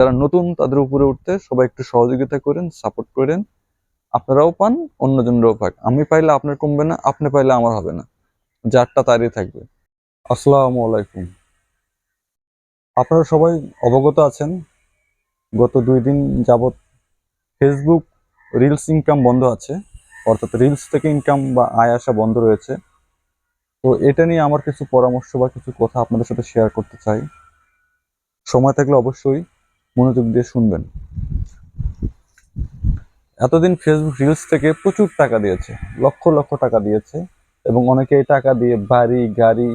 যারা নতুন, তাদের উপরে উঠতে সবাই একটু সহযোগিতা করেন সাপোর্ট করেন। আপনারাও পান, অন্যজনেরও পাক। আমি পাইলে আপনার কমবে না, আপনি পাইলে আমার হবে না। যারটা তারই থাকবে। আসসালামু আলাইকুম। আপনারা সবাই অবগত আছেন, গত দুই দিন যাবত ফেসবুক রিলস ইনকাম বন্ধ আছে। অর্থাৎ রিলস থেকে ইনকাম বা আয় আসা বন্ধ রয়েছে। তো এটা নিয়ে আমার কিছু পরামর্শ বা কিছু কথা আপনাদের সাথে শেয়ার করতে চাই। সময় থাকলে অবশ্যই মনোযোগ দিয়ে শুনবেন। এতদিন ফেসবুক রিলস থেকে প্রচুর টাকা দিয়েছে, লক্ষ লক্ষ টাকা দিয়েছে এবং অনেকে এই টাকা দিয়ে বাড়ি, গাড়ি,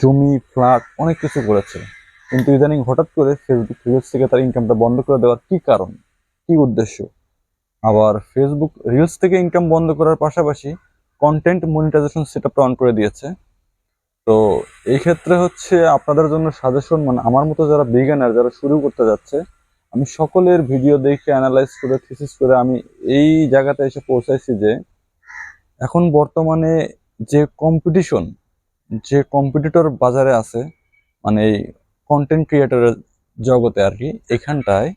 জমি ফ্ল্যাট অনেক কিছু করেছে। কিন্তু ইদানিং হঠাৎ করে ফেসবুক রিলস থেকে তার ইনকামটা বন্ধ করে দেওয়ার কি কারণ, কি উদ্দেশ্য? আবার ফেসবুক রিলস থেকে ইনকাম বন্ধ করার পাশাপাশি কন্টেন্ট মনিটাইজেশন সেটআপটা অন করে দিয়েছে। তো এই ক্ষেত্রে হচ্ছে আপনাদের জন্য সাজেশন মানে আমার মতো যারা বিজ্ঞানার যারা শুরু করতে যাচ্ছে, আমি সকলের ভিডিও দেখে অ্যানালাইজ করে থিসিস করে আমি এই জায়গাতে এসে পৌঁছাইছি যে, এখন বর্তমানে যে কম্পিটিশন যে কম্পিটিটর বাজারে আছে মানে এই কন্টেন্ট ক্রিয়েটরের জগতে আর কি, এখানটায়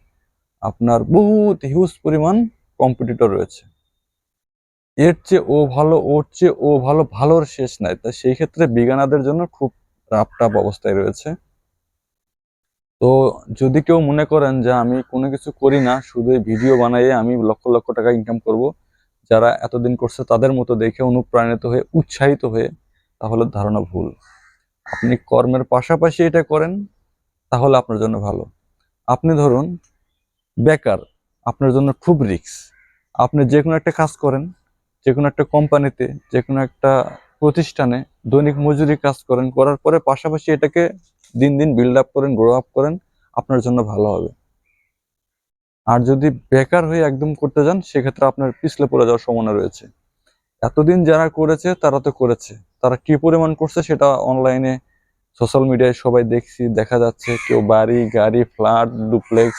আপনার বহুত হিউজ পরিমাণ কম্পিটিটর রয়েছে। এর চেয়ে ও ভালো, ওর চেয়ে ও ভালো, ভালোর শেষ নাই। তা সেই ক্ষেত্রে বিজ্ঞানাদের জন্য খুব রাপ টাপ অবস্থায় রয়েছে। তো যদি কেউ মনে করেন যে আমি কোনো কিছু করি না, শুধু ভিডিও বানাইয়ে আমি লক্ষ লক্ষ টাকা ইনকাম করব, যারা এতদিন করছে তাদের মতো দেখে অনুপ্রাণিত হয়ে, উৎসাহিত হয়ে, তাহলে ধারণা ভুল। আপনি কর্মের পাশাপাশি এটা করেন, তাহলে আপনার জন্য ভালো। আপনি ধরুন, বেকার, আপনার জন্য খুব রিস্ক আপনি যে কোনো একটা কাজ করেন যে কোনো একটা কোম্পানিতে যে কোনো একটা প্রতিষ্ঠানে দৈনিক মজুরি কাজ করেন, করার পরে পাশাপাশি এটাকে দিন দিন বিল্ড আপ করেন গ্রো আপ করেন, আপনার জন্য ভালো হবে। আর যদি বেকার হয়ে একদম করতে যান, সেক্ষেত্রে আপনার পিছলে পড়ে যাওয়ার সম্ভাবনা রয়েছে। এতদিন যারা করেছে, তারা তো করেছে। তারা কি পরিমাণ করছে, সেটা অনলাইনে সোশ্যাল মিডিয়ায় সবাই দেখছি, দেখা যাচ্ছে, কেউ বাড়ি, গাড়ি ফ্ল্যাট ডুপ্লেক্স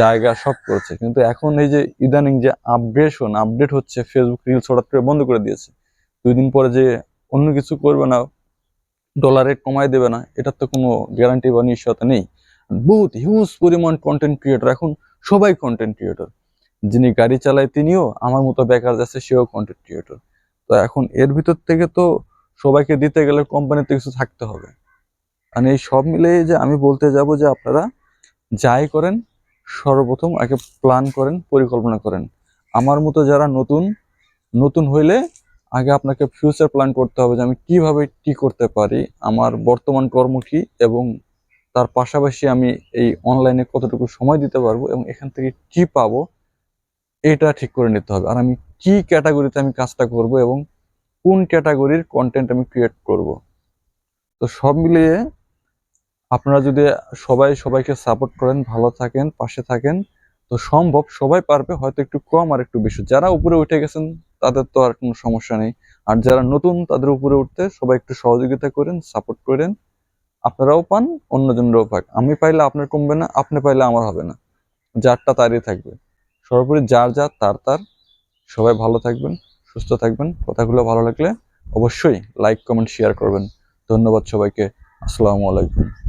জায়গা সব করছে। কিন্তু এখন এই যে ইদানিং যে আপগ্রেশন আপডেট হচ্ছে ফেসবুক রিলস হঠাৎ করে বন্ধ করে দিয়েছে। দুই দিন পরে যে অন্য কিছু করবে না ডলার কমাই দেবে না, এটার তো কোনো গ্যারান্টি বা নিশ্চয়তা নেই। বহুত হিউজ পরিমাণ কন্টেন্ট ক্রিয়েটর এখন সবাই কন্টেন্ট ক্রিয়েটর যিনি গাড়ি চালায় তিনিও, আমার মতো বেকার যাচ্ছে সেও কন্টেন্ট ক্রিয়েটর তো এখন এর ভিতর থেকে তো সবাইকে দিতে গেলে কোম্পানিতে কিছু থাকতে হবে। মানে এই সব মিলে যে আমি বলতে যাব যে আপনারা যাই করেন, সর্বপ্রথম আগে প্ল্যান করেন, পরিকল্পনা করেন। আমার মতো যারা নতুন নতুন হইলে আগে আপনাকে ফিউচার প্ল্যান করতে হবে যে আমি কীভাবে কি করতে পারি, আমার বর্তমান কর্ম কি এবং তার পাশাপাশি আমি এই অনলাইনে কতটুকু সময় দিতে পারব এবং এখান থেকে কি পাবো, এটা ঠিক করে নিতে হবে। আর আমি কি ক্যাটাগরিতে আমি কাজটা করব এবং কোন ক্যাটাগরির কন্টেন্ট আমি ক্রিয়েট করব। তো সব মিলিয়ে আপনারা যদি সবাই সবাইকে সাপোর্ট করেন, ভালো থাকেন, পাশে থাকেন, তো সম্ভব সবাই পারবে, হয়তো একটু কম আর একটু বেশি। যারা উপরে উঠে গেছেন তাদের তো আর কোনো সমস্যা নেই। আর যারা নতুন তাদের উপরে উঠতে সবাই একটু সহযোগিতা করেন সাপোর্ট করেন। আপনারাও পান, অন্যজনেরও পাক। আমি পাইলে আপনার কমবে না, আপনি পাইলে আমার হবে না। যারটা তারই থাকবে। সর্বোপরি যার যার তার তার। সবাই ভালো থাকবেন, সুস্থ থাকবেন। কথাগুলো ভালো লাগলে অবশ্যই লাইক কমেন্ট শেয়ার করবেন। ধন্যবাদ সবাইকে। আসসালামু আলাইকুম।